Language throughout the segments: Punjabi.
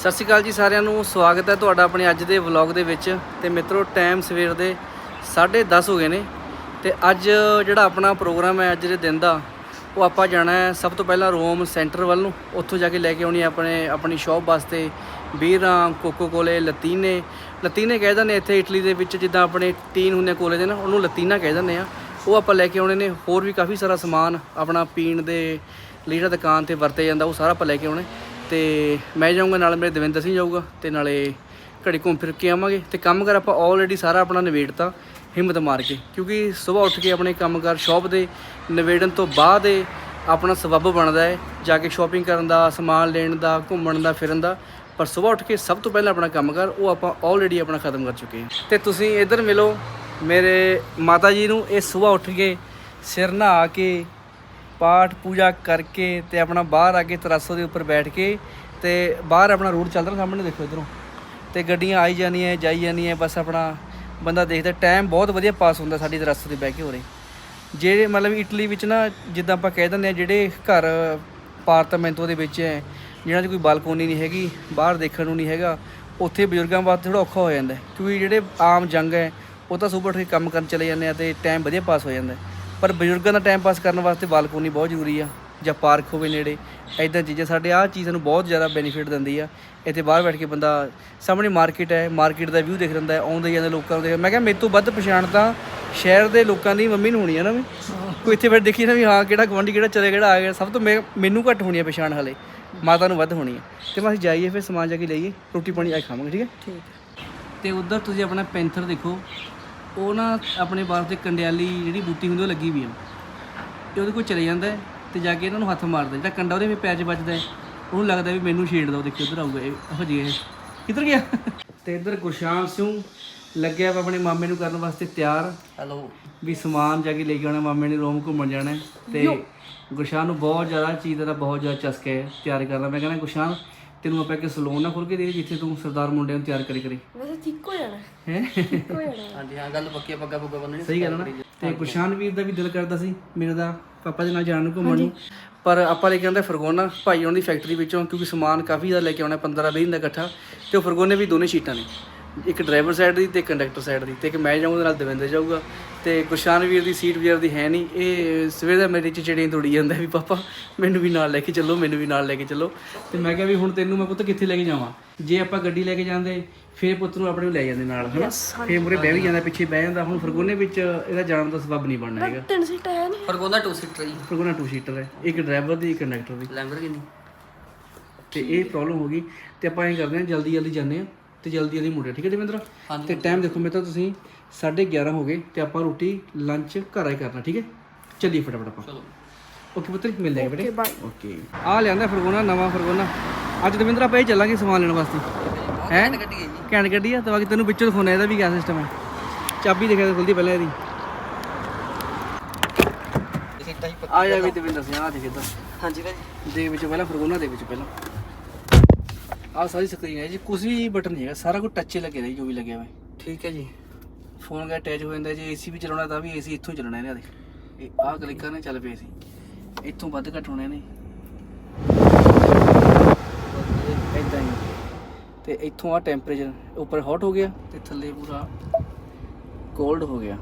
ਸਤਿ ਸ਼੍ਰੀ ਅਕਾਲ ਜੀ ਸਾਰਿਆਂ ਨੂੰ, ਸਵਾਗਤ ਹੈ ਤੁਹਾਡਾ ਆਪਣੇ ਅੱਜ ਦੇ ਵਲੌਗ ਦੇ ਵਿੱਚ। ਤੇ ਮਿੱਤਰੋ ਟਾਈਮ ਸਵੇਰ ਦੇ 10:30 ਹੋ ਗਏ ਨੇ। ਤੇ ਅੱਜ ਜਿਹੜਾ ਆਪਣਾ ਪ੍ਰੋਗਰਾਮ ਹੈ ਅੱਜ ਦੇ ਦਿਨ ਦਾ, ਉਹ ਆਪਾਂ ਜਾਣਾ ਹੈ ਸਭ ਤੋਂ ਪਹਿਲਾਂ ਰੋਮ ਸੈਂਟਰ ਵੱਲ ਨੂੰ। ਉੱਥੋਂ ਜਾ ਕੇ ਲੈ ਕੇ ਆਉਣੀ ਹੈ ਆਪਣੇ, ਆਪਣੀ ਸ਼ਾਪ ਵਾਸਤੇ। ਬੀਰਾਂ ਕੋਕੋ ਕੋਲੇ, ਲਤੀਨੇ। ਲਤੀਨੇ ਕਹਿ ਦਿੰਦੇ ਇੱਥੇ ਇਟਲੀ ਦੇ ਵਿੱਚ, ਜਿੱਦਾਂ ਆਪਣੇ ਟੀਨ ਹੁੰਦੇ ਕੋਲੇ ਦੇ ਨਾ, ਉਹਨੂੰ ਲਤੀਨਾ ਕਹਿ ਦਿੰਦੇ ਆ। ਉਹ ਆਪਾਂ ਲੈ ਕੇ ਆਉਣੇ ਨੇ। ਹੋਰ ਵੀ ਕਾਫੀ ਸਾਰਾ ਸਮਾਨ ਆਪਣਾ ਪੀਣ ਦੇ ਲਈ ਜਿਹੜਾ ਦੁਕਾਨ ਤੇ ਵਰਤੇ ਜਾਂਦਾ, ਉਹ ਸਾਰਾ ਆਪਾਂ ਲੈ ਕੇ ਆਉਣੇ ਤੇ ਮੈਂ ਜਾਊਂਗਾ, ਨਾਲ ਮੇਰੇ ਦਵਿੰਦਰ ਸਿੰਘ ਜਾਊਗਾ ਤੇ ਨਾਲੇ ਘੜੀ ਘੁੰਮ ਫਿਰ ਕੇ ਆਵਾਂਗੇ ਤੇ ਕੰਮ ਕਰ ਆਪਾਂ ਆਲਰੇਡੀ ਸਾਰਾ ਆਪਣਾ ਨਿਬੇੜਤਾ ਹਿੰਮਤ ਮਾਰ ਕੇ। ਕਿਉਂਕਿ ਸਵੇਰ ਉੱਠ ਕੇ ਆਪਣੇ ਕੰਮਕਾਰ ਸ਼ਾਪ ਦੇ ਨਿਬੇੜਨ ਤੋਂ ਬਾਅਦ ਇਹ ਆਪਣਾ ਸਬੱਬ ਬਣਦਾ ਹੈ, ਜਾ ਕੇ ਸ਼ਾਪਿੰਗ ਕਰਨ ਦਾ, ਸਮਾਨ ਲੈਣ ਦਾ, ਘੁੰਮਣ ਦਾ, ਫਿਰਨ ਦਾ। ਪਰ ਸਵੇਰ ਉੱਠ ਕੇ ਸਭ ਤੋਂ ਪਹਿਲਾਂ ਆਪਣਾ ਕੰਮ ਕਰ, ਉਹ ਆਪਾਂ ਆਲਰੇਡੀ ਆਪਣਾ ਖਤਮ ਕਰ ਚੁੱਕੇ ਹਾਂ। ਤੇ ਤੁਸੀਂ ਇੱਧਰ ਮਿਲੋ, ਮੇਰੇ ਮਾਤਾ ਜੀ ਨੂੰ ਇਹ ਸਵੇਰ ਉੱਠ ਕੇ ਸਿਰ ਨਹਾ ਕੇ ਪਾਠ ਪੂਜਾ ਕਰਕੇ ਤੇ ਆਪਣਾ ਬਾਹਰ ਆ ਕੇ ਤਰਾਸੋ ਦੇ ਉੱਪਰ ਬੈਠ ਕੇ ਤੇ ਬਾਹਰ ਆਪਣਾ ਰੋਡ ਚੱਲਦਾ ਸਾਹਮਣੇ ਦੇਖੋ ਇਧਰੋਂ। ਤੇ ਗੱਡੀਆਂ ਆਈ ਜਾਂਦੀਆਂ ਜਾਈ ਜਾਂਦੀਆਂ ਬਸ ਆਪਣਾ ਬੰਦਾ ਦੇਖਦਾ ਟਾਈਮ ਬਹੁਤ ਵਧੀਆ ਪਾਸ ਹੁੰਦਾ ਸਾਡੀ ਤਰਾਸੋ ਤੇ ਬਹਿ ਕੇ ਹੋ ਜਿਹੜੇ ਮਤਲਬ ਇਟਲੀ ਵਿੱਚ ਨਾ ਜਿੱਦਾਂ ਆਪਾਂ ਕਹਿ ਦਿੰਦੇ ਆ ਜਿਹੜੇ ਘਰ ਅਪਾਰਟਮੈਂਟੋ ਦੇ ਵਿੱਚ ਹੈ, ਜਿਹਨਾਂ 'ਚ ਕੋਈ ਬਾਲਕੋਨੀ ਨਹੀਂ ਹੈਗੀ, ਬਾਹਰ ਦੇਖਣ ਨੂੰ ਨਹੀਂ ਹੈਗਾ, ਉੱਥੇ ਬਜ਼ੁਰਗਾਂ ਵਾਸਤੇ ਥੋੜਾ ਔਖਾ ਹੋ ਜਾਂਦਾ ਕਿਉਂਕਿ ਜਿਹੜੇ ਆਮ ਜੰਗ ਹੈ, ਉਹ ਤਾਂ ਸੁਬਹ ਉੱਠ ਕੇ ਕੰਮ ਕਰਨ ਚਲੇ ਜਾਂਦੇ ਆ ਤੇ ਟਾਈਮ ਵਧੀਆ ਪਾਸ ਹੋ ਜਾਂਦਾ ਪਰ ਬਜ਼ੁਰਗਾਂ ਦਾ ਟਾਈਮ ਪਾਸ ਕਰਨ ਵਾਸਤੇ ਬਾਲਕੋਨੀ ਬਹੁਤ ਜ਼ਰੂਰੀ ਆ ਜਾਂ ਪਾਰਕ ਹੋਵੇ ਨੇੜੇ ਐਦਾਂ ਚੀਜ਼ਾਂ ਸਾਡੇ ਆਹ ਚੀਜ਼ ਨੂੰ ਬਹੁਤ ਜ਼ਿਆਦਾ ਬੈਨੀਫਿਟ ਦਿੰਦੀ ਆ। ਇੱਥੇ ਬਾਹਰ ਬੈਠ ਕੇ ਬੰਦਾ ਸਾਹਮਣੇ ਮਾਰਕੀਟ ਹੈ ਮਾਰਕੀਟ ਦਾ ਵਿਊ ਦੇਖ ਲੈਂਦਾ ਹੈ ਆਉਂਦੇ ਜਾਂਦੇ ਲੋਕਾਂ ਨੂੰ ਦੇਖ ਮੈਂ ਕਿਹਾ ਮੇਰੇ ਤੋਂ ਵੱਧ ਪਛਾਣ ਤਾਂ ਸ਼ਹਿਰ ਦੇ ਲੋਕਾਂ ਦੀ ਮੰਮੀ ਨੂੰ ਹੋਣੀ ਆ ਨਾ ਵੀ। ਕੋਈ ਇੱਥੇ ਬੈਠ ਦੇਖੀ ਨਾ ਵੀ ਹਾਂ ਕਿਹੜਾ ਗਵਾਂਢੀ ਕਿਹੜਾ ਚਲੇ ਕਿਹੜਾ ਆ ਗਿਆ ਸਭ ਤੋਂ ਮੈਨੂੰ ਘੱਟ ਹੋਣੀ ਆ ਪਛਾਣ ਹਲੇ ਮਾਤਾ ਨੂੰ ਵੱਧ ਹੋਣੀ ਆ। ਤੇ ਮੈਂ ਅਸੀਂ ਜਾਈਏ ਫਿਰ ਸਮਾਨ ਜਾ ਕੇ ਲਈਏ ਰੋਟੀ ਪਾਣੀ ਆ ਖਾਵਾਂਗੇ ਠੀਕ ਹੈ? ਠੀਕ ਤੇ ਉਧਰ ਤੁਸੀਂ ਆਪਣਾ ਪੈਂਥਰ ਦੇਖੋ ਉਹ ਨਾ ਆਪਣੇ ਬਾਰ ਤੇ ਕੰਡਿਆਲੀ ਜਿਹੜੀ ਬੂਟੀ ਹੁੰਦੀ ਉਹ ਲੱਗੀ ਵੀ ਆ। ਤੇ ਉਹਦੇ ਕੋਲ ਚਲੇ ਜਾਂਦਾ ਹੈ ਤੇ ਜਾ ਕੇ ਇਹਨਾਂ ਨੂੰ ਹੱਥ ਮਾਰਦਾ ਜਿਹੜਾ ਕੰਡਾ ਉਹਦੇ ਵਿੱਚ ਪੈਰ 'ਚ ਵੱਜਦਾ ਹੈ ਉਹਨੂੰ ਲੱਗਦਾ ਵੀ ਮੈਨੂੰ ਛੇੜਦਾ ਉਹ ਦੇਖੋ ਉਧਰ ਆਊਗਾ ਇਹ ਹੋ ਜੀ ਇਹ। ਕਿੱਧਰ ਗਿਆ? ਤੇ ਇੱਧਰ ਗੁਰਸ਼ਾਮ ਸਿੰਘ ਲੱਗਿਆ ਵਾ ਆਪਣੇ ਮਾਮੇ ਨੂੰ ਕਰਨ ਵਾਸਤੇ ਤਿਆਰ। ਹੈਲੋ ਵੀ ਸਮਾਨ ਜਾ ਕੇ ਲੈ ਕੇ ਆਉਣਾ ਮਾਮੇ ਨੇ ਰੋਮ ਘੁੰਮਣ ਜਾਣਾ ਹੈ। ਤੇ ਗੁਰਸ਼ਾਨ ਨੂੰ ਬਹੁਤ ਜ਼ਿਆਦਾ ਚੀਜ਼ ਦਾ ਬਹੁਤ ਜ਼ਿਆਦਾ ਚਸਕਾ ਹੈ ਤਿਆਰ ਕਰਨਾ। ਮੈਂ ਕਹਿੰਦਾ ਗੁਰਸ਼ਾਨ ਤੈਨੂੰ ਆਪਾਂ ਇੱਕ ਸਲੂਨ ਨਾ ਖੋਲ ਕੇ ਦੇ ਜਿੱਥੇ ਤੂੰ ਸਰਦਾਰ ਮੁੰਡਿਆਂ ਨੂੰ ਤਿਆਰ ਕਰੀ ਕਰੀ। ਵੈਸੇ ਠੀਕ ਹੋ ਜਾਣਾ ਹੈ? ਠੀਕ ਹੋ ਜਾਣਾ। ਹਾਂਜੀ ਹਾਂ ਗੱਲ ਪੱਕੀ ਆ, ਪੱਗਾ ਪੁੱਗਾ ਬੰਨਣੀ ਸਹੀ ਗੱਲ ਹੈ ਨਾ? ਤੇ ਗੁਰਸ਼ਾਨ ਵੀਰ ਦਾ ਵੀ ਦਿਲ ਕਰਦਾ ਸੀ ਮੇਰੇ ਦਾ ਪਾਪਾ ਦੇ ਨਾਲ ਜਾਣ ਨੂੰ ਘੁੰਮਣ ਨੂੰ। ਪਰ ਆਪਾਂ ਲੈ ਕੇ ਆਉਂਦੇ ਫਰਗੋਨਾ ਭਾਈ ਉਹਨਾਂ ਦੀ ਫੈਕਟਰੀ ਵਿੱਚੋਂ ਕਿਉਂਕਿ ਸਮਾਨ ਕਾਫੀ ਜ਼ਿਆਦਾ ਲੈ ਕੇ ਆਉਣਾ 15 20 ਦਿਨ ਦਾ ਇਕੱਠਾ। ਤੇ ਉਹ ਫਰਗੋਨੇ ਵੀ ਦੋਨੇ ਸ਼ੀਟਾਂ ਨੇ। ਇੱਕ ਡਰਾਈਵਰ ਸਾਈਡ ਦੀ ਤੇ ਕੰਡਕਟਰ ਸਾਈਡ ਦੀ ਤੇ ਇੱਕ ਮੈਂ ਜਾਊਂਗਾ ਨਾਲ ਦਵਿੰਦਰ ਜਾਊਗਾ ਤੇ ਗੁਰਸ਼ਾਨ ਵੀਰ ਦੀ ਸੀਟ ਵੀਰ ਦੀ ਹੈ ਨਹੀਂ। ਇਹ ਸਵੇਰ ਦਾ ਮੇਰੇ ਚਿਚੜੀਆਂ ਤੋੜੀ ਜਾਂਦਾ ਵੀ ਪਾਪਾ ਮੈਨੂੰ ਵੀ ਨਾਲ ਲੈ ਕੇ ਚੱਲੋ ਮੈਨੂੰ ਵੀ ਨਾਲ ਲੈ ਕੇ ਚੱਲੋ। ਤੇ ਮੈਂ ਕਿਹਾ ਵੀ ਹੁਣ ਤੈਨੂੰ ਮੈਂ ਪੁੱਤ ਕਿੱਥੇ ਲੈ ਕੇ ਜਾਵਾਂ? ਜੇ ਆਪਾਂ ਗੱਡੀ ਲੈ ਕੇ ਜਾਂਦੇ ਫੇਰ ਪੁੱਤ ਨੂੰ ਆਪਣੇ ਨੂੰ ਲੈ ਜਾਂਦੇ ਨਾਲ ਹਨਾ? ਫੇਰ ਮੂਰੇ ਬਹਿ ਵੀ ਜਾਂਦਾ ਪਿੱਛੇ ਬਹਿ ਜਾਂਦਾ। ਹੁਣ ਫਰਗੋਨੇ ਵਿੱਚ ਇਹਦਾ ਜਾਣ ਦਾ ਸਬਬ ਨਹੀਂ ਬਣਨਾ ਹੈਗਾ। ਤਿੰਨ ਸੀਟ ਆਇਆ ਨਹੀਂ। ਫਰਗੋਂਦਾ ਟੂ ਸੀਟਰ ਜੀ। ਫਰਗੋਨਾ ਟੂ ਸੀਟਰ ਹੈ। ਇੱਕ ਡਰਾਈਵਰ ਦੀ ਇੱਕ ਕੰਡਕਟਰ ਦੀ। ਲੈਂਬਰਗਿਨੀ ਤੇ ਇਹ ਪ੍ਰੋਬਲਮ ਹੋ ਗਈ। ਤੇ ਆਪਾਂ ਐਂ ਕਰਦੇ ਹਾਂ ਜਲਦੀ ਜਲਦੀ ਜਾਂਦੇ ਹਾਂ। ਤੇ ਜਲਦੀ ਜਲਦੀ ਮੁੜੇ ਠੀਕ ਹੈ ਦੇਵਿੰਦਰ? ਹਾਂਜੀ। ਤੇ ਟਾਈਮ ਦੇਖੋ ਮੇਰੇ ਤਾਂ ਤੁਸੀਂ 11:30 ਹੋ ਗਏ ਤੇ ਆਪਾਂ ਰੋਟੀ ਲੰਚ ਘਰ ਆਈ ਕਰਨਾ ਠੀਕ ਹੈ? ਚੱਲੀਏ ਫਟਾਫਟ ਆਪਾਂ। ਚਲੋ। ਓਕੇ ਪੁੱਤਰ ਮਿਲ ਜਾਏਗਾ ਬੇਟੇ ਓਕੇ ਆ ਲਿਆਂਦਾ ਫਰਗੋਨਾ ਨਵਾਂ ਫਰਗੋਨਾ ਅੱਜ ਦਵਿੰਦਰ ਆਪਾਂ ਇਹ ਚੱਲਾਂਗੇ ਸਮਾਨ ਲੈਣ ਵਾਸਤੇ। ਹੈ? ਗੱਡੀ ਹੈ ਜੀ। ਗੱਡੀ ਆ ਤੇ ਬਾਕੀ ਤੈਨੂੰ ਵਿੱਚੋਂ ਦਿਖਾਉਣਾ ਇਹਦਾ ਵੀ ਕਿਆ ਸਿਸਟਮ ਹੈ। ਚਾਬੀ ਦੇਖਿਆ ਤਾਂ ਖੁੱਲਦੀ ਪਹਿਲਾਂ ਇਹਦੀ। ਹੀ ਆ ਜਾ ਵੀ ਦਵਿੰਦਰ ਸਿੰਘ ਆ ਦੇਖ ਇੱਧਰ। ਹਾਂਜੀ ਭਾਜੀ। ਦੇ ਵਿੱਚ ਪਹਿਲਾਂ ਫਰਗੋਨਾ ਦੇ ਵਿੱਚ ਪਹਿਲਾਂ। ਆ ਸਾਰੀ ਸਕਰੀਨ ਹੈ ਜੀ ਕੁਝ ਵੀ ਬਟਨ ਨਹੀਂ ਹੈਗਾ ਸਾਰਾ ਕੁਝ ਟੱਚੇ ਲੱਗੇ ਨੇ ਜੋ ਵੀ ਲੱਗਿਆ ਹੋਇਆ। ਠੀਕ ਹੈ ਜੀ। ਫੋਨ ਦਾ ਅਟੈਚ ਹੋ ਜਾਂਦਾ ਜੇ ਏਸੀ ਵੀ ਚਲਾਉਣਾ ਤਾਂ ਵੀ ਏਸੀ ਇੱਥੋਂ ਚੱਲਣਾ ਇਹਨਾਂ ਦੇ। ਇਹ ਆਹ ਕਲਿੱਕ ਕਰਨੇ ਚੱਲ ਪਏ ਸੀ। ਇੱਥੋਂ ਵੱਧ ਘੱਟ ਹੋਣੇ ਨੇ। ਇਦਾਂ ਹੀ। ਤੇ ਇੱਥੋਂ ਆ ਟੈਂਪਰੇਚਰ ਉੱਪਰ ਹੌਟ ਹੋ ਗਿਆ ਤੇ ਥੱਲੇ ਪੂਰਾ ਕੋਲਡ ਹੋ ਗਿਆ।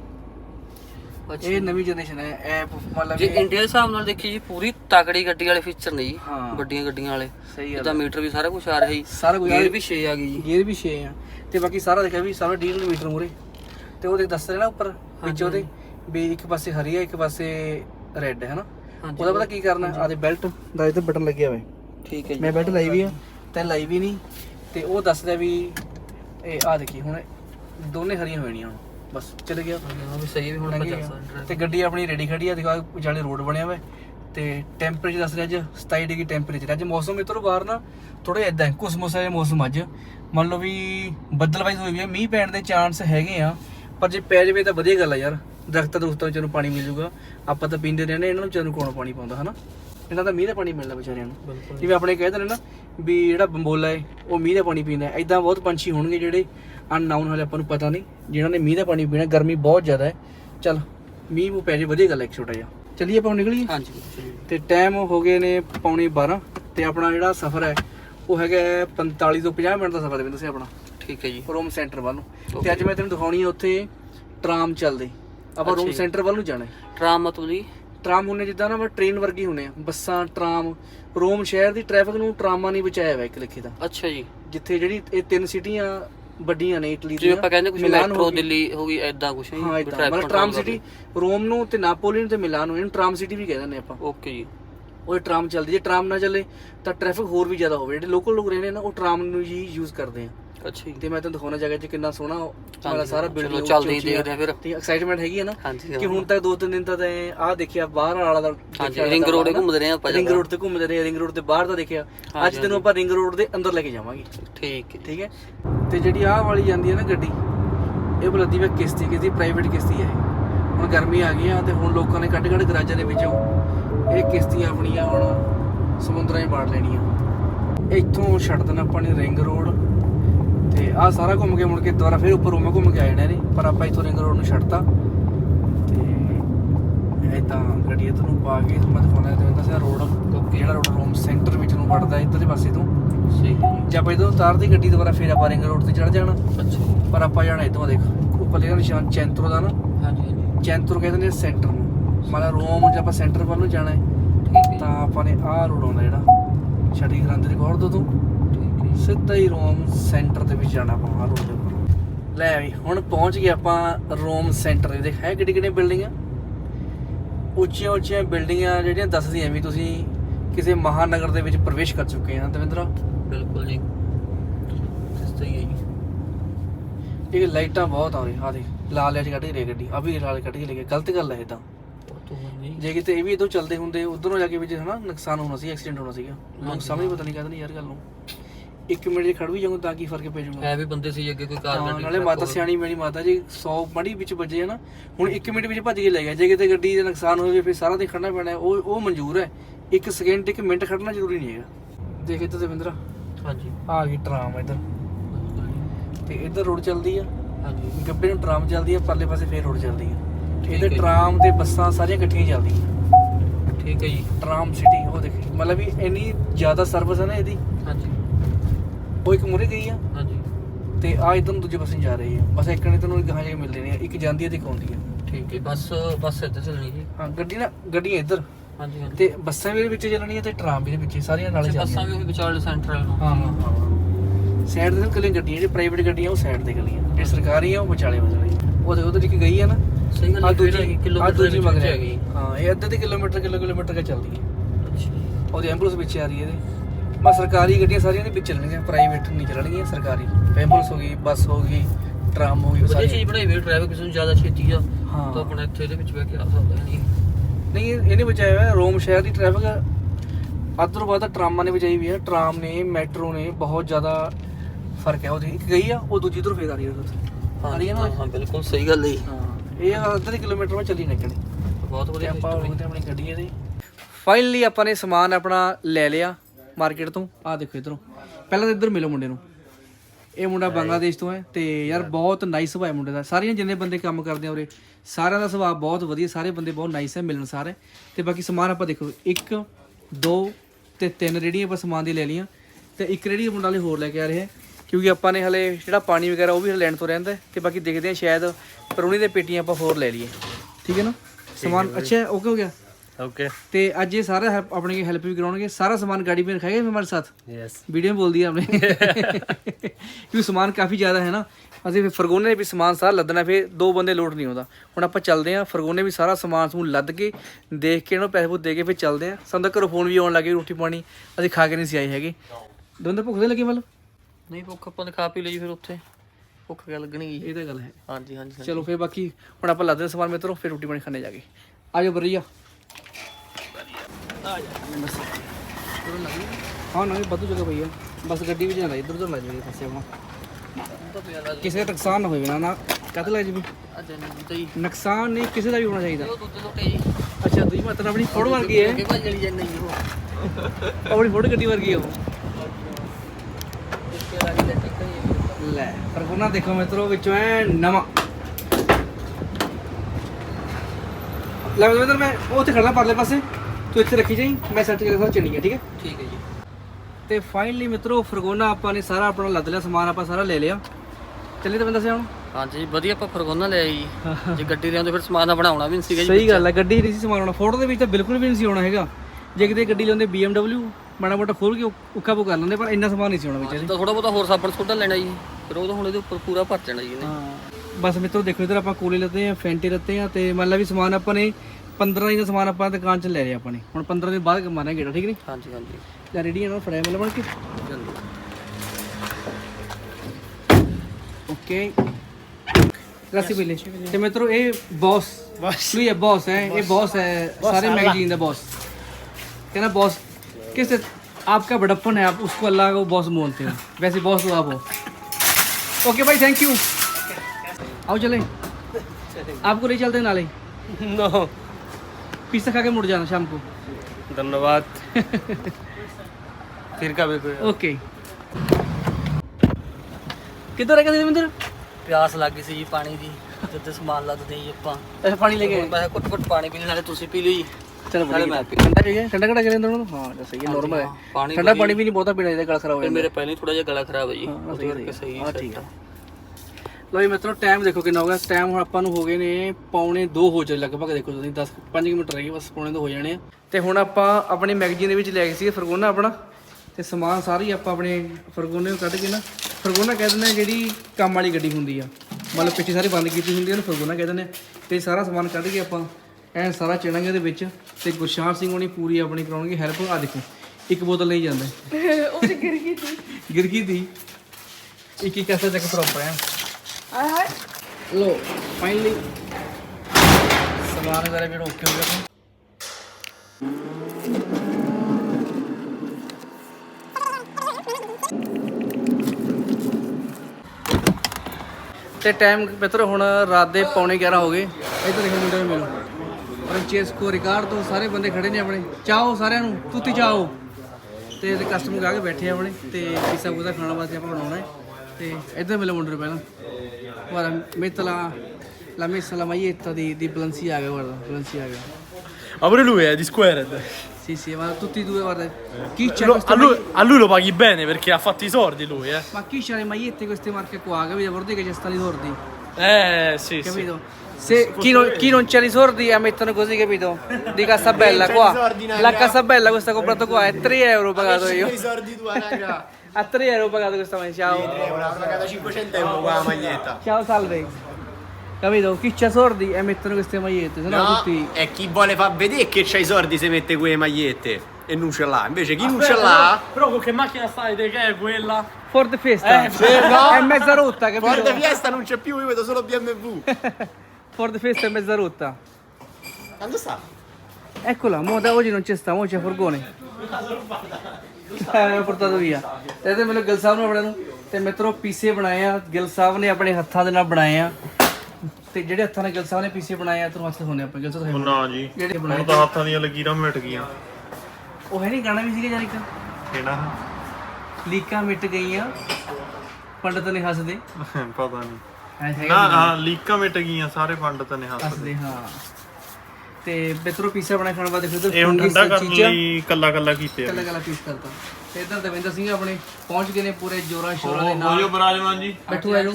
ਇਹ ਨਵੀਂ ਜਨਰੇਸ਼ਨ ਹੈ ਐਪ ਮਤਲਬ ਜੇ ਇੰਡੀਆ ਦੇ ਹਿਸਾਬ ਨਾਲ ਦੇਖੀ ਜੀ ਪੂਰੀ ਤਕੜੀ ਗੱਡੀ ਵਾਲੇ ਫੀਚਰ ਨੇ ਜੀ ਹਾਂ। ਵੱਡੀਆਂ ਗੱਡੀਆਂ ਵਾਲੇ। ਸਹੀ ਗੱਲ ਮੀਟਰ ਵੀ ਸਾਰਾ ਕੁਝ ਆ ਰਿਹਾ ਜੀ ਸਾਰਾ ਕੁਝ ਗੇਅਰ ਵੀ 6 ਆ ਗਈ ਜੀ। ਗੇਅਰ ਵੀ 6 ਆ। ਤੇ ਬਾਕੀ ਸਾਰਾ ਦੇਖਿਆ ਵੀ ਸਾਰਾ 1.5 ਮੀਟਰ ਮੂਰੇ ਤੇ ਉਹਦੇ ਦੱਸ ਰਿਹਾ ਨਾ ਉੱਪਰ ਵਿੱਚ ਉਹਦੇ ਵੀ ਇੱਕ ਪਾਸੇ ਹਰੀ ਹੈ ਇੱਕ ਪਾਸੇ ਰੈੱਡ ਹੈ ਹਾਂਜੀ ਉਹਦਾ ਪਤਾ ਕੀ ਕਰਨਾ ਆਦੇ ਬੈਲਟ ਦਾ ਇੱਧਰ ਬਟਨ ਲੱਗਿਆ ਹੋਇਆ ਠੀਕ ਹੈ ਜੀ। ਮੈਂ ਬੈਲਟ ਲਾਈ ਵੀ ਆ ਤੇ ਲਾਈ ਵੀ ਨਹੀਂ। ਤੇ ਉਹ ਦੱਸਦਾ ਵੀ ਇਹ ਆ ਦੇਖੀ ਹੁਣ ਦੋਨੇ ਹਰੀਆਂ ਹੋਣੀਆਂ ਹੁਣ। ਬਸ ਚਲੇ ਗਿਆ। ਹਾਂ ਵੀ ਸਹੀ ਵੀ ਹੁਣ ਲੰਘ ਗਿਆ। ਤੇ ਗੱਡੀ ਆਪਣੀ ਰੈਡੀ ਖੜੀ ਆ ਦੇਖੋ ਵਿਚਾਲੇ ਰੋਡ ਬਣਿਆ ਹੋਇਆ। ਹੈ। ਤੇ ਟੈਂਪਰੇਚਰ ਦੱਸ ਰਿਹਾ ਅੱਜ 27 ਡਿਗਰੀ ਟੈਂਪਰੇਚਰ ਅੱਜ ਮੌਸਮ ਇਧਰੋਂ ਬਾਹਰ ਨਾ ਥੋੜਾ ਇਦਾਂ ਹੈ ਕੁਸਮੁਸਾ ਜਿਹਾ ਮੌਸਮ ਅੱਜ। ਮੰਨ ਲਓ ਵੀ ਬੱਦਲਵਾਈਜ਼ ਹੋਈ ਵੀ ਹੈ ਮੀਂਹ ਪੈਣ ਦੇ ਚਾਂਸ ਹੈਗੇ ਆ। ਪਰ ਜੇ ਪੈ ਜਾਵੇ ਤਾਂ ਵਧੀਆ ਗੱਲ ਆ ਯਾਰ। ਦਰਖਤਾਂ ਦਰਖਤਾਂ ਵਿੱਚ ਨੂੰ ਪਾਣੀ ਮਿਲ ਜੂਗਾ। ਆਪਾਂ ਤਾਂ ਪੀਂਦੇ ਰਹਿੰਦੇ ਇਹਨਾਂ ਨੂੰ ਚਾਨੂੰ ਕੋਣ ਪਾਣੀ ਪਾਉਂਦਾ ਹਨਾ? ਇਹਨਾਂ ਦਾ ਮੀਂਹ ਦਾ ਪਾਣੀ ਮਿਲਦਾ ਵਿਚਾਰਿਆਂ ਨੂੰ। ਬਿਲਕੁਲ। ਜਿਵੇਂ ਆਪਣੇ ਕਹਿੰਦੇ ਨੇ ਨਾ ਵੀ ਜਿਹੜਾ ਬੰਬੋਲਾ ਹੈ ਉਹ ਮੀਂਹ ਦਾ ਪਾਣੀ ਪੀਂਦਾ ਹੈ। ਐਦਾਂ ਬਹੁਤ ਪੰਛੀ ਹੋਣਗੇ ਜਿਹੜੇ ਅਨਨਾਊਨ ਹਲੇ ਆਪਾਂ ਨੂੰ ਪਤਾ ਨਹੀਂ। ਜਿਨ੍ਹਾਂ ਨੇ ਮੀਂਹ ਦਾ ਪਾਣੀ ਪੀਣਾ ਗਰਮੀ ਬਹੁਤ ਜ਼ਿਆਦਾ ਹੈ। ਚਲ ਮੀਂਹ ਮੂੰਹ ਪੈ ਜੇ ਵਧੀਆ ਗੱਲ ਹੈ ਇੱਕ ਛੋਟਾ ਜਿਹਾ। ਚਲਿਏ ਆਪਾਂ ਹੁਣ ਨਿਕਲੀਏ? ਹਾਂਜੀ ਤੇ ਟਾਈਮ ਹੋ ਗਏ ਨੇ ਪੌਣੇ 12 ਤੇ ਆਪਣਾ ਜਿਹੜਾ ਸਫ਼ਰ ਹੈ ਉਹ ਹੈਗਾ ਹੈ 45 ਤੋਂ 50 ਮਿੰਟ ਦਾ ਸਫ਼ਰ ਦੇ ਦੱਸਿਆ ਆਪਣਾ। ਠੀਕ ਹੈ ਜੀ। ਰੋਮ ਸੈਂਟਰ ਵੱਲ ਨੂੰ. ਤੇ ਅੱਜ ਮੈਂ ਤੈਨੂੰ ਦਿਖਾਉਣੀ ਹੈ ਉੱਥੇ ਟਰਾਮ ਚੱਲਦੇ। ਆਪਾਂ ਰੋਮ। ਸੈਂਟਰ ਵੱਲ ਨੂੰ ਜਾਣਾ ਟਰਾਮ ਮਤਲਬ ਜੀ? ਟਰਾਮ ਹੁੰਨੇ ਜਿੱਦਾਂ ਨਾ ਵਾ ਟ੍ਰੇਨ ਵਰਗੀ ਹੁੰਨੇ ਆ। ਬੱਸਾਂ ਟਰਾਮ ਰੋਮ ਸ਼ਹਿਰ ਦੀ ਟ੍ਰੈਫਿਕ ਨੂੰ ਟਰਾਮਾਂ ਨੇ ਬਚਾਇਆ ਹੋਇਆ ਇੱਕ ਲਿਖੇ ਦਾ। ਅੱਛਾ ਜੀ। ਜਿੱਥੇ ਜਿਹੜੀ ਇਹ ਤਿੰਨ ਸਿਟੀਆਂ ਵੱਡੀਆਂ ਨੇ ਇਟਲੀ ਜਿਵੇਂ ਆਪਾਂ ਕਹਿੰਦੇ ਕੁਝ ਮਿਲਾਨ ਹੋ ਮੈਟਰੋ ਗਈ। ਦਿੱਲੀ ਹੋ ਗਈ ਐਦਾਂ ਕੁਝ ਹਾਂ ਇਦਾਂ ਮਤਲਬ ਟਰਾਮ ਸਿਟੀ ਰੋਮ ਨੂੰ ਤੇ ਨਾਪੋਲੀ ਨੂੰ ਤੇ ਮਿਲਾਨ ਨੂੰ ਇਹਨੂੰ ਟਰਾਮ ਸਿਟੀ ਵੀ ਕਹਿ ਦਿੰਦੇ ਆਪਾਂ। ਓਕੇ ਜੀ। ਉਹ ਟਰਾਮ ਚੱਲਦੀ ਜੇ ਟਰਾਮ ਨਾ ਚੱਲੇ ਤਾਂ ਟ੍ਰੈਫਿਕ ਹੋਰ ਵੀ ਜ਼ਿਆਦਾ ਹੋਵੇ। ਜਿਹੜੇ ਲੋਕਲ ਲੋਕ ਰਹਿੰਦੇ ਨੇ ਨਾ ਉਹ ਟਰਾਮ ਨੂੰ ਹੀ ਯੂਜ਼ ਕਰਦੇ ਆ। ਅੱਛਾ ਜੀ। ਤੇ ਮੈਂ ਤੁਹਾਨੂੰ ਦਿਖਾਉਣਾ ਜਗ੍ਹਾ 'ਚ ਕਿੰਨਾ ਸੋਹਣਾ ਵਾਲਾ ਸਾਰਾ ਬਿਲਡਿੰਗ ਚੱਲਦੇ ਹੀ ਦੇਖਦੇ ਆ ਫਿਰ। ਤੇ ਐਕਸਾਈਟਮੈਂਟ ਹੈਗੀ ਹੈ ਨਾ ਹਾਂਜੀ ਕਿ ਹੁਣ ਤੱਕ ਦੋ ਤਿੰਨ ਦਿਨ ਤੱਕ ਆਹ ਦੇਖਿਆ ਬਾਹਰ ਵਾਲਾ ਦਾ ਹਾਂਜੀ ਰਿੰਗ ਰੋਡ ਘੁੰਮਦੇ ਰਹੇ ਆਪਾਂ ਰਿੰਗ ਰੋਡ ਤੇ ਘੁੰਮਦੇ ਰਹੇ ਰਿੰਗ ਰੋਡ ਤੇ ਬਾਹਰ ਦਾ ਦੇਖਿਆ। ਅੱਜ ਹਾਂਜੀ, ਤੈਨੂੰ ਆਪਾਂ ਰਿੰਗ ਰੋਡ ਦੇ ਅੰਦਰ ਲੈ ਕੇ ਜਾਵਾਂਗੇ। ਠੀਕ ਹੈ। ਠੀਕ ਹੈ? ਤੇ ਜਿਹੜੀ ਆਹ ਵਾਲੀ ਜਾਂਦੀ ਹੈ ਨਾ ਗੱਡੀ ਇਹ ਬਲਦੀ ਵੇ ਕਿਸ਼ਤੀ ਕਿਸ਼ਤੀ ਪ੍ਰਾਈਵੇਟ ਕਿਸ਼ਤੀ ਹੈ ਇਹ। ਹੁਣ ਗਰਮੀ ਆ ਗਈ ਆ ਤੇ ਹੁਣ ਲੋਕਾਂ ਨੇ ਕੱਢ ਕੱਢ ਗਰਾਜਾਂ ਦੇ ਵਿੱਚੋਂ ਇਹ ਕਿਸ਼ਤੀਆਂ ਆਪਣੀਆਂ ਹੁਣ ਸਮੁੰਦਰਾਂ 'ਚ ਬਾੜ ਲੈਣੀਆਂ। ਇੱਥੋਂ ਛੱਡ ਦੇਣਾ ਆਪਾਂ ਨੇ ਰਿੰਗ ਰੋਡ ਤੇ ਆਹ ਸਾਰਾ ਘੁੰਮ ਕੇ ਮੁੜ ਕੇ ਦੁਬਾਰਾ ਫਿਰ ਉੱਪਰ ਰੋਮਾ ਘੁੰਮ ਕੇ ਆ ਜਾਣਾ ਨੇ ਪਰ ਆਪਾਂ ਇੱਥੋਂ ਰਿੰਗ ਰੋਡ ਨੂੰ ਛੱਡਤਾ। ਤੇ ਇਦਾਂ ਗੱਡੀ ਇੱਧਰ ਨੂੰ ਪਾ ਕੇ ਮੈਂ ਦਿਖਾਉਣਾ ਤੇ ਦੱਸਿਆ ਰੋਡ ਜਿਹੜਾ ਰੋਡ ਰੋਮ ਸੈਂਟਰ ਵਿੱਚ ਨੂੰ ਵੜਦਾ ਇੱਧਰਲੇ ਪਾਸੇ ਤੋਂ। ਜੀ। ਆਪਾਂ ਇਧਰੋਂ ਉਤਾਰਦੀ ਗੱਡੀ ਦੁਬਾਰਾ ਫੇਰ ਆਪਾਂ ਰਿੰਗ ਰੋਡ ਤੇ ਚੜ ਜਾਣਾ। ਅੱਛਾ ਪਰ ਆਪਾਂ ਜਾਣਾ ਇਧਰੋਂ ਦੇਖ ਉੱਪਰ ਲਿਖਿਆ ਨਿਸ਼ਾਨ ਚੈਂਤਰੋ ਦਾ ਨਾ। ਹਾਂਜੀ ਹਾਂਜੀ। ਚੈਂਤਰੋ ਕਹਿੰਦੇ ਨੇ ਸੈਂਟਰ ਨੂੰ। ਮਤਲਬ ਰੋਮ ਜੇ ਆਪਾਂ ਸੈਂਟਰ ਵੱਲ ਨੂੰ ਜਾਣਾ ਹੈ ਤਾਂ ਆਪਾਂ ਨੇ ਆਹ ਰੋਡ ਆਉਂਦਾ ਜਿਹੜਾ। ਛੜੀ ਗ੍ਰੰਥ ਰਿਕਾਰਡ ਤੋਂ ਤੋਂ। ਸਿੱਧਾ ਹੀ ਰੋਮ ਸੈਂਟਰ ਦੇ ਵਿੱਚ ਜਾਣਾ ਆਹ ਰੋਡ ਦੇ ਉੱਪਰ ਲੈ ਵੀ ਹੁਣ ਪਹੁੰਚ ਗਏ ਆਪਾਂ ਰੋਮ ਸੈਂਟਰ ਦੇ। ਹੈ ਕਿਹੜੀ ਕਿਹੜੀ ਬਿਲਡਿੰਗਾਂ? ਉੱਚੀਆਂ ਉੱਚੀਆਂ ਬਿਲਡਿੰਗਾਂ ਜਿਹੜੀਆਂ ਦੱਸਦੀਆਂ ਵੀ ਤੁਸੀਂ ਕਿਸੇ ਮਹਾਨਗਰ ਦੇ ਵਿੱਚ ਪ੍ਰਵੇਸ਼ ਕਰ ਚੁੱਕੇ ਹਾਂ ਦਵਿੰਦਰਾ। ਬਿਲਕੁਲ ਜੀ। ਸਹੀ ਹੈ ਜੀ। ਇਹ ਲਾਈਟਾਂ ਬਹੁਤ ਆ ਰਹੀਆਂ। ਆ ਦੇ ਲਾਲ ਲਾਈਟ ਕੱਢ ਕੇ ਲੈ ਗੱਡੀ। ਆ ਵੀ ਲਾਲ ਕੱਢ ਕੇ ਲੈ ਗਏ ਗਲਤ ਗੱਲ ਹੈ ਤਾਂ। ਜੇ ਕਿਤੇ ਇਹ ਵੀ ਇਦੋਂ ਚੱਲਦੇ ਹੁੰਦੇ ਉਧਰੋਂ ਜਾ ਕੇ ਵਿੱਚ ਹਨਾ ਨੁਕਸਾਨ ਹੋਣਾ ਸੀ ਐਕਸੀਡੈਂਟ ਹੋਣਾ ਸੀਗਾ। ਲੋਕ। ਸਮਝ ਪਤਾ ਨਹੀਂ ਕਹਿੰਦੇ ਯਾਰ ਗੱਲ ਨੂੰ। ਇੱਕ ਮਿੰਟ ਜੇ ਖੜ ਵੀ ਜਾਊਗਾ ਤਾਂ ਕੀ ਫ਼ਰਕ ਪੈ ਜਾਊਗਾ। ਐ ਵੀ ਬੰਦੇ ਸੀ ਅੱਗੇ ਕੋਈ ਕਾਰ ਹਾਂ, ਗੱਡੀ ਨਾਲੇ ਮਾਤਾ ਸਿਆਣੀ ਮੇਰੀ ਮਾਤਾ ਜੀ 100 ਮੜੀ ਵਿੱਚ ਵੱਜੇ ਨਾ ਹੁਣ 1 ਮਿੰਟ ਵਿੱਚ ਭੱਜ ਕੇ ਲੈ ਗਿਆ। ਜੇ ਕਿਤੇ ਗੱਡੀ ਦਾ ਨੁਕਸਾਨ ਹੋ ਜਾਵੇ ਫਿਰ ਸਾਰਾ ਦਿਨ ਖੜਨਾ ਪੈਣਾ। ਹੈ, ਉਹ ਉਹ ਮਨਜ਼ੂਰ ਹੈ। ਇੱਕ ਸਕਿੰਟ ਇੱਕ ਮਿੰਟ ਖੜਨਾ ਜ਼ਰੂਰੀ ਨਹੀਂ ਹੈਗਾ। ਦੇਖ ਇੱਧਰ ਦਵਿੰਦਰਾ। ਹਾਂਜੀ। ਆ ਗਈ ਟਰਾਮ ਇੱਧਰ। ਤੇ ਇੱਧਰ ਰੋਡ ਚੱਲਦੀ ਆ। ਹਾਂਜੀ। ਗੱਬੇ ਨੂੰ ਟਰਾਮ ਚੱਲਦੀ ਆ ਪਰਲੇ ਪਾਸੇ ਫੇਰ ਰੋਡ ਚੱਲਦੀ ਆ। ਠੀਕ ਇਹਦੇ। ਟਰਾਮ ਤੇ ਬੱਸਾਂ ਸਾਰੀਆਂ ਇਕੱਠੀਆਂ ਹੀ ਚੱਲਦੀਆਂ। ਠੀਕ ਹੈ ਜੀ। ਟਰਾਮ ਸਿਟੀ ਉਹ ਦੇਖੀ। ਮਤਲਬ ਵੀ ਇੰਨੀ ਜ਼ਿਆਦਾ ਸਰਵਿਸ ਹੈ ਨਾ ਇਹਦੀ। ਹਾਂਜੀ। ਉਹ ਇੱਕ ਮੁਰੇ ਗਈ ਆ। ਹਾਂਜੀ। ਤੇ ਆ ਇਧਰ ਨੂੰ ਦੂਜੇ ਪਾਸੇ ਨੂੰ ਜਾ ਰਹੀ ਆ। ਬਸ ਇੱਕ ਨੇ ਤੈਨੂੰ ਗਾਹਾਂ ਜਾ ਕੇ ਮਿਲਦੇ ਨੇ ਇੱਕ ਜਾਂਦੀ ਆ ਤੇ ਇੱਕ ਆਉਂਦੀ ਆ। ਠੀਕ ਹੈ ਬਸ ਬਸ ਇੱਧਰ ਚੱਲਣੀ ਜੀ। ਹਾਂ ਗੱਡੀ ਨਾ ਗੱਡੀਆਂ ਇੱਧਰ। ਹਾਂਜੀ ਹਾਂਜੀ। ਤੇ ਬੱਸਾਂ ਵੀ ਇਹਦੇ ਵਿੱਚ ਚੱਲਣੀਆਂ ਤੇ ਟਰਾਮ ਵੀ ਇਹਦੇ ਵਿੱਚ ਸਾਰੀਆਂ ਨਾਲੇ ਅੱਛਾ, ਬੱਸਾਂ ਵੀ ਉਹ ਵਿਚਾਲੇ ਸੈਂਟਰਲ ਨੂੰ। ਹਾਂ ਹਾਂ ਹਾਂ। ਸਾਈਡ ਦੇ ਕੱਲੀਆਂ ਗੱਡੀਆਂ ਜਿਹੜੀ ਪ੍ਰਾਈਵੇਟ ਗੱਡੀਆਂ ਉਹ ਸਾਈਡ ਤੇ ਗੱਲੀਆਂ ਜਿਹੜੇ ਸਰਕਾਰੀ ਆ ਉਹ ਵਿਚਾਲੇ ਵਿਚਾਲੇ ਉਹ ਦੇਖੋ ਉਧਰ ਇੱਕ ਗਈ ਆ ਨਾ। ਸਹੀ ਗੱਲ ਆ ਦੂਜੀ ਆ ਕਿਲੋਮੀਟਰ ਦੂਜੀ ਮਗਰ ਹੈਗੀ ਹੈਗੀ। ਹਾਂ ਇਹ ਅੱਧੇ ਦੇ ਕਿਲੋਮੀਟਰ ਕਿਲੋ ਕਿਲੋਮੀਟਰ ਕੇ ਚੱਲਦੀ ਹੈ ਅੱਛਾ ਉਹਦੀ ਐਂਬੂਲੈਂਸ ਵਿੱਚ ਆ ਰਹੀ ਹੈ ਇਹਦੇ। ਬਸ ਸਰਕਾਰੀ ਗੱਡੀਆਂ ਸਾਰੀਆਂ ਦੇ ਵਿੱਚ ਚੱਲਣਗੀਆਂ ਪ੍ਰਾਈਵੇਟ ਨਹੀਂ ਚੱਲਣਗੀਆਂ ਸਰਕਾਰੀ। ਐਂਬੂਲੈਂਸ ਹੋ ਗਈ ਬੱਸ ਹੋ ਗਈ ਟਰਾਮ ਹੋ ਗਈ ਉਹ ਵਧੀਆ ਸਾਰੀ ਚੀਜ਼ ਬਣਾਈ ਹੋਈ ਟ੍ਰੈਫਿਕ ਕਿਸੇ ਨੂੰ ਜ਼ਿਆਦਾ ਛੇਤੀ ਆ। ਹਾਂ। ਤਾਂ ਆਪਣਾ ਇੱਥੇ ਇਹਦੇ ਵਿੱਚ ਬਹਿ ਕੇ ਆ ਸਕਦਾ ਨਹੀਂ। ਨਹੀਂ ਇਹ- ਇਹਨੇ ਬਚਾਇਆ ਹੋਇਆ ਰੋਮ ਸ਼ਹਿਰ ਦੀ ਟ੍ਰੈਫਿਕ ਅੱਧਰੋਂ ਬਾਅਦ ਟਰਾਮਾਂ ਨੇ ਬਚਾਈ ਵੀ ਹੈ ਟਰਾਮ ਨੇ ਮੈਟਰੋ ਨੇ ਬਹੁਤ ਜ਼ਿਆਦਾ ਫ਼ਰਕ ਹੈ ਉਹਦੀ। ਇੱਕ ਗਈ ਆ ਉਹ ਦੂਜੀ ਤਰਫ ਫੇਰ ਆ ਰਹੀ ਹੈ ਉਹਦੇ ਆ ਰਹੀ ਹੈ ਨਾ? ਹਾਂ ਬਿਲਕੁਲ ਸਹੀ ਗੱਲ ਹੈ ਜੀ। ਹਾਂ ਇਹ ਅੱਧੇ ਕਿਲੋਮੀਟਰ ਮੈਂ ਚੱਲੀ ਨਿਕਲਣੀ ਬਹੁਤ ਵਧੀਆ ਆਪਾਂ। ਉਹਦੇ ਆਪਣੀ ਗੱਡੀ ਇਹਦੀ। ਫਾਈਨਲੀ ਆਪਾਂ ਨੇ ਸਮਾਨ ਆਪਣਾ ਲੈ ਲਿਆ। ਮਾਰਕੀਟ ਤੋਂ। ਆਹ ਦੇਖੋ ਇਧਰੋਂ। ਪਹਿਲਾਂ ਤਾਂ ਇੱਧਰ ਮਿਲੋ ਮੁੰਡੇ ਨੂੰ। ਇਹ ਮੁੰਡਾ ਬੰਗਲਾਦੇਸ਼ ਤੋਂ ਹੈ ਤੇ ਯਾਰ ਬਹੁਤ ਨਾਈਸ ਸੁਭਾਅ ਹੈ ਮੁੰਡੇ ਦਾ। ਸਾਰੀਆਂ ਜਿੰਨੇ ਬੰਦੇ ਕੰਮ ਕਰਦੇ ਆ ਉਰੇ ਸਾਰਿਆਂ ਦਾ ਸੁਭਾਅ ਬਹੁਤ ਵਧੀਆ ਸਾਰੇ ਬੰਦੇ ਬਹੁਤ ਨਾਈਸ ਹੈ ਮਿਲਣ ਸਾਰੇ। ਤੇ ਬਾਕੀ ਸਮਾਨ ਆਪਾਂ ਦੇਖੋ ਇੱਕ ਦੋ ਤੇ ਤਿੰਨ ਰੇੜੀਆਂ ਆਪਾਂ ਸਮਾਨ ਦੀ ਲੈ ਲਈਆਂ। ਤੇ ਇੱਕ ਰੇੜੀ ਮੁੰਡਾ ਲਈ ਹੋਰ ਲੈ ਕੇ ਆ ਰਿਹਾ ਹੈ ਕਿਉਂਕਿ ਆਪਾਂ ਨੇ ਹਲੇ ਜਿਹੜਾ ਪਾਣੀ ਵਗੈਰਾ ਉਹ ਵੀ ਹਲੇ ਲੈਣ ਤੋਂ ਰਹਿੰਦਾ ਤੇ ਬਾਕੀ ਦੇਖਦੇ ਹਾਂ ਸ਼ਾਇਦ ਪਰੌਣੀ ਦੇ ਪੇਟੀਆਂ ਆਪਾਂ ਹੋਰ ਲੈ ਲਈਏ। ਠੀਕ ਹੈ ਨਾ? ਸਮਾਨ ਅੱਛਾ ਓਕੇ ਹੋ ਗਿਆ। ओके ਤੇ ਅੱਜ ਇਹ ਸਾਰਾ help- ਆਪਣੇ ਕੀ ਹੈਲਪ ਵੀ ਕਰਾਉਣਗੇ ਸਾਰਾ ਸਮਾਨ गाड़ी में रखाएगा हमारे साथ यस वीडियो में बोल दिया हमने क्योंकि ਸਮਾਨ ਕਾਫੀ ਜ਼ਿਆਦਾ ਹੈ ਨਾ ਅਸੀਂ ਫਿਰ ਫਰਗੋਨੇ ਵੀ ਸਮਾਨ ਸਾਰਾ ਲੱਦਣਾ ਫਿਰ ਦੋ ਬੰਦੇ ਲੋਡ ਨਹੀਂ ਆਉਂਦਾ ਹੁਣ ਆਪਾਂ ਚੱਲਦੇ ਆਂ ਫਰਗੋਨੇ ਵੀ ਸਾਰਾ ਸਮਾਨ ਸਮੂਨ ਲੱਦ ਕੇ ਦੇਖ ਕੇ ਇਹਨੂੰ ਪੈਸੇ ਪੂਸੇ ਦੇ ਕੇ ਫਿਰ ਚੱਲਦੇ ਆਂ ਸਾਨੂੰ ਤਾਂ ਘਰੋਂ ਫੋਨ ਵੀ ਆਉਣ ਲੱਗੇ ਰੋਟੀ ਪਾਣੀ ਅਸੀਂ ਖਾ ਕੇ ਨਹੀਂ ਸੀ ਆਏ ਹੈਗੇ ਦੋਨੋਂ ਭੁੱਖ ਦੇ ਲੱਗੇ ਮਤਲਬ ਨਹੀਂ ਭੁੱਖ ਆਪਾਂ ਨੇ ਖਾ ਪੀ ਲਈ ਫਿਰ ਉੱਥੇ ਭੁੱਖ ਕਿਆ ਲੱਗਣੀ ਜੀ ਇਹ ਤਾਂ ਗੱਲ ਹੈ ਹਾਂਜੀ ਹਾਂਜੀ ਹਾਂਜੀ। ਚਲੋ ਫਿਰ ਬਾਕੀ ਹੁਣ ਆਪਾਂ ਲੱਦਦੇ ਆਂ ਸਮਾਨ ਮਿੱਤਰੋ ਫਿਰ ਰੋਟੀ ਪਾਣੀ ਖਾਣੇ ਜਾ ਕੇ ਆਜੋ ਬਰੀਆ ਆ ਜਾ। ਬਸ ਹਾਂ ਨਾ ਬਦੂ ਜਗ੍ਹਾ ਪਈ ਆ। ਬਸ ਗੱਡੀ ਵਿੱਚ ਜਾਂਦਾ ਇੱਧਰ ਉਧਰ ਲੱਗ ਜਾਵੇ ਫਸੇ ਆਪਾਂ। ਕਿਸੇ ਦਾ ਨੁਕਸਾਨ ਨਾ ਹੋਵੇ ਨਾ ਨਾ। ਕਦ ਲੱਗ ਜਾਵੇ ਨਹੀਂ ਜੀ ਨੁਕਸਾਨ ਨਹੀਂ ਕਿਸੇ ਦਾ ਵੀ ਹੋਣਾ ਚਾਹੀਦਾ। ਦੂਜੇ ਲੋਕੇ ਅੱਛਾ ਦੂਜੀ ਮਾਤਰਾ ਆਪਣੀ ਫੋਟੋ ਵਰਗੀ ਹੈ। ਭਾਈ ਜਲੀ ਜਾਂਦੇ ਜੀ ਉਹ। ਆਪਣੀ ਫੋਟੋ ਗੱਡੀ ਵਰਗੀ ਹੈ ਉਹ। ਹੈ ਲੈ ਪਰ ਉਹਨਾਂ ਦੇਖੋ ਮਿੱਤਰੋ ਵਿੱਚੋਂ ਐ ਨਵਾਂ। ਲੈ ਮੈਂ ਮੈਂ ਉੱਥੇ ਖੜਾ ਪਰਲੇ ਪਾਸੇ। ਤੂੰ ਇੱਥੇ ਰੱਖੀ ਜਾਈ ਮੈਂ ਸੈੱਟ ਕਰਕੇ ਸਾਰਾ ਚਣੀ ਹੈ ਠੀਕ ਹੈ? ਠੀਕ ਹੈ ਜੀ। ਤੇ ਫਾਈਨਲੀ ਮਿੱਤਰੋ ਫਰਗੋਨਾ ਆਪਾਂ ਨੇ ਸਾਰਾ ਆਪਣਾ ਲੱਦ ਲਿਆ ਸਮਾਨ ਆਪਾਂ ਸਾਰਾ ਲੈ ਲਿਆ। ਚੱਲੇ ਤਾਂ ਬੰਦਾ ਸੇ ਹੁਣ। ਹਾਂਜੀ ਵਧੀਆ ਆਪਾਂ ਫਰਗੋਨਾ ਲਿਆ ਜੀ ਜੇ ਗੱਡੀ ਲਿਆਉਂਦੇ ਫਿਰ ਸਮਾਨ ਬਣਾਉਣਾ ਵੀ ਨਹੀਂ ਸੀਗਾ ਜੀ ਸਹੀ ਗੱਲ ਹੈ ਗੱਡੀ ਨਹੀਂ ਸੀ ਸਮਾਨ ਆਉਣਾ ਫੋਟੋ ਦੇ ਵਿੱਚ ਤਾਂ ਬਿਲਕੁਲ ਵੀ ਨਹੀਂ ਸੀ ਆਉਣਾ ਹੈਗਾ। ਜੇ ਕਿਤੇ ਗੱਡੀ ਲਿਆਉਂਦੇ BMW ਮਾੜਾ ਮੋਟਾ ਖੋਲ ਕੇ ਉੱਕਾ ਬੋ ਕਰ ਲੈਂਦੇ ਪਰ ਇੰਨਾ ਸਮਾਨ ਨਹੀਂ ਸੀ ਆਉਣਾ ਵਿੱਚ ਤਾਂ ਥੋੜਾ ਬਹੁਤਾ ਹੋਰ ਸਾਬਣ ਸੋਡਾ ਲੈਣਾ ਜੀ। ਫਿਰ ਉਹ ਤਾਂ ਹੁਣ ਇਹਦੇ ਉੱਪਰ ਪੂਰਾ ਭਰ ਜਾਣਾ ਜੀ ਇਹਨੇ। ਹਾਂ। ਬਸ ਮਿੱਤਰੋ ਦੇਖੋ ਇਧਰ ਆਪਾਂ ਕੋਲੇ ਲੱਤੇ ਆ ਫੈਂਟੇ ਲੱਤੇ ਆ ਤੇ ਮੰਨ ਲਾ ਵੀ ਸਮਾਨ ਆਪਾਂ ਨੇ 15 ਦਿਨ ਦਾ ਸਮਾਨ ਆਪਾਂ ਦੁਕਾਨ 'ਚ ਲੈ ਲਿਆ ਆਪਾਂ ਨੇ ਹੁਣ 15 ਦਿਨ ਬਾਅਦ ਕਮਾਣਾ ਗੇੜਾ ਠੀਕ ਨਹੀਂ ਹਾਂਜੀ ਹਾਂਜੀ ਲੈ ਰੈਡੀ ਆ ਨਾ ਫੜਿਆ ਮਤਲਬ ਬਣ ਕੇ ਜਲਦੀ ਓਕੇ ਗ੍ਰਾਸੀ ਬਿਲੇ ਤੇ ਮਿੱਤਰੋ ਇਹ ਬੌਸ ਬੌਸ lui è boss है ये बॉस है सारे मैगजीन का बॉस कहना बॉस किस आपका बड़प्पन है आप उसको अल्लाह को बॉस बोलते हो वैसे बॉस तो आप हो ओके भाई थैंक यू आओ चले आपको ले चलते हैं नाले नो पिज्जा खा के मुड़ जाना शाम को धन्यवाद फिर कभी कोई ओके किधर है किधर मंदिर ਪਿਆਸ ਲੱਗ ਗਈ ਸੀ ਜੀ ਪਾਣੀ ਦੀ ਜਿੱਦੇ ਸਮਾਨ ਲੱਦਦੇ ਜੀ ਆਪਾਂ अच्छा पानी लेके ਮੈਂ ਕੁੱਟ ਕੁੱਟ ਪਾਣੀ ਪੀਣ ਨਾਲੇ ਤੁਸੀਂ ਪੀ ਲਿਓ ਜੀ चलो नाले बढ़िया मैं ठंडा चाहिए ठंडा कड़ा चले दोनों हाँ तो सही है नॉर्मल है ਪਾਣੀ ठंडा पानी भी नहीं बहुत पीना चाहिए गला खराब हो ਫਿਰ जाता ਮੇਰੇ ਪਹਿਲੇ ਥੋੜਾ ਜਿਹਾ ਗਲਾ ਖਰਾਬ ਹੈ ਜੀ ਹਾਂ, ਉਹਦੇ ਸਹੀ ਕਰਕੇ ਸਹੀ ਹਾਂ, set ਠੀਕ ਆ। ਲੋ ਜੀ ਮਿੱਤਰੋ ਟਾਈਮ ਦੇਖੋ ਕਿੰਨਾ ਹੋ ਗਿਆ। ਟਾਈਮ ਹੁਣ ਆਪਾਂ ਨੂੰ ਹੋ ਗਏ ਨੇ ਪੌਣੇ 2 ਹੋ ਚਲੇ ਲਗਭਗ ਦੇਖੋ ਤੁਸੀਂ 10 5 ਮਿੰਟ ਰਹਿ ਗਏ ਬਸ ਪੌਣੇ 2 ਹੋ ਜਾਣੇ ਆ। ਤੇ ਹੁਣ ਆਪਾਂ ਆਪਣੀ ਮੈਗਜ਼ੀਨ ਦੇ ਵਿੱਚ ਲੈ ਗਏ ਸੀ ਫਰਗੋਨਾ ਆਪਣਾ। ਤੇ ਸਮਾਨ ਸਾਰੀ ਆਪਾਂ ਆਪਣੇ ਫਰਗੋਨੇ ਨੂੰ ਕੱਢ ਕੇ ਨਾ ਫਰਗੋਨਾ ਕਹਿ ਦਿੰਦੇ ਆ ਜਿਹੜੀ ਕੰਮ ਵਾਲੀ ਗੱਡੀ ਹੁੰਦੀ ਆ। ਮਤਲਬ ਪਿੱਛੇ ਸਾਰੀ ਬੰਦ ਕੀਤੀ ਹੁੰਦੀ ਆ ਉਹਨੂੰ ਫਰਗੋਨਾ ਕਹਿ ਦਿੰਦੇ ਆ। ਤੇ ਸਾਰਾ ਸਮਾਨ ਕੱਢ ਕੇ ਆਪਾਂ ਐਨ ਸਾਰਾ ਚਿਣਾਂਗੇ ਇਹਦੇ ਵਿੱਚ। ਤੇ ਗੁਰਸ਼ਾਨ ਸਿੰਘ ਹੋਣੀ ਪੂਰੀ ਆਪਣੀ ਕਰਾਉਣਗੇ ਹੈਲਪ ਆ ਦੇਖੋ ਇੱਕ ਬੋਤਲ ਨਹੀਂ ਜਾਂਦਾ। ਉਹ ਤੇ ਗਿਰ ਗਈ ਸੀ। ਗਿਰ ਗਈ ਥੀ ਇੱਕ ਇੱਕ ਐਸਾ ਚੱਕ ਪ੍ਰੋਪਰ ਹੈ ਆਏ ਹਾਏ। ਲੋ ਫਾਈਨਲੀ ਸਮਾਨ ਵਗੈਰਾ ਜਿਹੜਾ ਓਕੇ ਹੋ ਗਿਆ ਤੇ ਟਾਈਮ ਮਿੱਤਰ, ਹੁਣ ਰਾਤ ਦੇ ਪੌਣੇ 11 ਹੋ ਗਏ। ਇੱਧਰ ਦੇਖੋ ਮੁੰਡੇ ਨੂੰ ਮਿਲੋ। ਫ੍ਰਾਂਚੈਸਕੋ ਰਿਕਾਰਡੋ ਸਾਰੇ ਬੰਦੇ ਖੜੇ ਨੇ ਆਪਣੇ। ਚਾਹੋ ਸਾਰਿਆਂ ਨੂੰ, ਤੁੱਤੀ ਚਾਹੋ ਤੇ ਕਸਟਮਰ ਆ ਕੇ ਬੈਠੇ ਆ ਆਪਣੇ। ਤੇ ਪੀਸਾ ਪੂਸਾ ਖਾਣਾ ਵਾਸਤੇ ਆਪਾਂ ਬਣਾਉਣਾ ਹੈ। e, e dove le vuoi bene? Guarda, metto la, la messa la maglietta di, di Blanziaga, guarda, Blanziaga. Ma pure lui è di Squared. Sì, sì, ma tutti e due, guarda. Eh. Chi c'ha Lo- a, lui, a lui lo paghi bene perché ha fatto i sordi lui, eh. Ma chi c'ha le magliette di queste marche qua, capito? Vuol dire che c'è stato i sordi, Eh, sì, sì. Se, chi, non, chi non c'ha i sordi la mettono così, capito? Di Casabella qua. La Casabella questa che ho comprato qua è eh, 3 euro pagato io. i sordi tu, raga. a 3 euro pagato questa maglietta ciao Ho pagato 500 euro qua la maglietta. ciao salve capito chi c'ha sordi e mettono queste magliette sennò No, tutti è chi vuole far vedere che c'ha i soldi se mette quelle magliette e non ce l'ha. Invece chi non ce l'ha, Però con che macchina stai? Te che è quella? Ford Fiesta Eh, sì, no. è mezza rotta capito Ford Fiesta non c'è più, io vedo solo BMW. Ford Fiesta è mezza rotta. Quando sta? Eccola, mo da oggi non c'è sta, mo c'è Forgone. l'hanno portato via ਤੇ ਇਹਦੇ ਮੈਨੂੰ ਗਿਲ ਸਾਹਿਬ ਨੂੰ ਆਪਣੇ ਨੂੰ ਤੇ ਮਿੱਤਰੋ ਪੀਸੇ ਬਣਾਏ ਆ। ਗਿਲ ਸਾਹਿਬ ਨੇ ਆਪਣੇ ਹੱਥਾਂ ਦੇ ਨਾਲ ਬਣਾਏ ਆ। ਤੇ ਜਿਹੜੇ ਹੱਥਾਂ ਨਾਲ ਗਿਲ ਸਾਹਿਬ ਨੇ ਪੀਸੇ ਬਣਾਏ ਆ ਤੁਹਾਨੂੰ ਹੱਥ ਹੋਣੇ ਆਪਾਂ। ਗਿਲ ਸਾਹਿਬ ਨਾ ਜੀ। ਜਿਹੜੇ ਬਣਾਏ ਹੁਣ ਤਾਂ ਹੱਥਾਂ ਦੀਆਂ ਲਕੀਰਾਂ ਮਿਟ ਗਈਆਂ। ਉਹ ਹੈ ਨਹੀਂ ਗਾਣਾ ਵੀ ਸੀਗਾ ਯਾਰ ਇੱਕ। ਕਿਹੜਾ? ਲੀਕਾਂ ਮਿਟ ਗਈਆਂ ਪੰਡਤ ਨੇ ਹੱਸਦੇ। ਪਤਾ ਨਹੀਂ ਨਾ ਹਾਂ ਲੀਕਾਂ ਮਿਟ ਗਈਆਂ ਸਾਰੇ ਪੰਡਤ ਨੇ ਹੱਸ ਹੱਸਦੇ ਹਾਂ। ਤੇ ਮਿੱਤਰੋ ਪੀਸਾ ਬਣਾ ਖਾਣ ਵਾਸਤੇ ਫਿਰ ਇਹ ਹੁਣ ਠੰਡਾ ਕਰਨ ਲਈ ਕੱਲਾ ਕੱਲਾ ਕੀਤੇ ਆ ਕੱਲਾ ਕੱਲਾ ਪੀਸ ਕਰਤਾ। ਤੇ ਇਧਰ ਦਵਿੰਦਰ ਸਿੰਘ ਆਪਣੇ ਪਹੁੰਚ ਗਏ ਨੇ ਪੂਰੇ ਜੋਰਾਂ ਸ਼ੋਰਾਂ ਦੇ ਹੋ ਨਾਲ। ਜੋ ਬਰਾਜਮਾਨ ਜੀ। ਬੈਠੋ ਆ ਜਾਓ।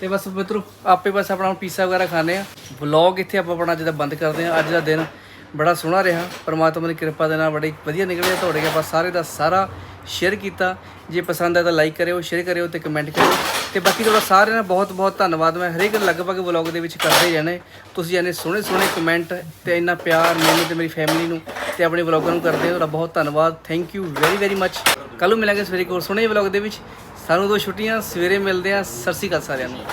ਤੇ ਬਸ ਮਿੱਤਰੋ ਆਪੇ ਬਸ ਆਪਣਾ ਪੀਸਾ ਵਗੈਰਾ ਖਾਣੇ ਆ। ਵਲੌਗ ਇੱਥੇ ਆਪਾਂ ਆਪਣਾ ਜਿਹਦਾ ਬੰਦ ਕਰਦੇ ਆ ਅੱਜ ਦਾ ਦਿਨ। ਬੜਾ ਸੋਹਣਾ ਰਿਹਾ। ਪਰਮਾਤਮਾ ਦੀ ਕਿਰਪਾ ਦੇ ਨਾਲ ਬੜੀ ਵਧੀਆ ਨਿਕਲਿਆ ਤੁਹਾਡੇ ਕੇ ਆਪਾਂ ਸਾਰੇ ਦਾ ਸਾਰਾ ਸ਼ੇਅਰ ਕੀਤਾ। ਜੇ ਪਸੰਦ ਆਇਆ ਤਾਂ ਲਾਈਕ ਕਰਿਓ ਸ਼ੇਅਰ ਕਰਿਓ ਤੇ ਕਮੈਂਟ ਕਰਿਓ। ਤੇ ਬਾਕੀ ਤੁਹਾਡਾ ਸਾਰਿਆਂ ਦਾ ਬਹੁਤ ਬਹੁਤ ਧੰਨਵਾਦ। ਮੈਂ ਹਰੇਕ ਲਗਭਗ ਵਲੌਗ ਦੇ ਵਿੱਚ ਕਰਦੇ ਹੀ ਜਾਣੇ ਤੁਸੀਂ ਇਹਨੇ ਸੋਹਣੇ ਸੋਹਣੇ ਕਮੈਂਟ ਤੇ ਇੰਨਾ ਪਿਆਰ ਮੈਨੂੰ ਤੇ ਮੇਰੀ ਫੈਮਿਲੀ ਨੂੰ ਤੇ ਆਪਣੇ ਵਲੌਗਰ ਨੂੰ ਕਰਦੇ ਹੋ। ਤੁਹਾਡਾ ਬਹੁਤ ਧੰਨਵਾਦ। Thank you very very much ਕੱਲ ਨੂੰ ਮਿਲਾਂਗੇ ਸਵੇਰੇ ਕੋਲ ਸੋਹਣੇ ਵਲੌਗ ਦੇ ਵਿੱਚ। ਸਾਨੂੰ ਦੋ ਛੁੱਟੀਆਂ ਸਵੇਰੇ ਮਿਲਦੇ ਆ ਸਤਿ ਸ਼੍ਰੀ ਅਕਾਲ ਸਾਰਿਆਂ ਨੂੰ।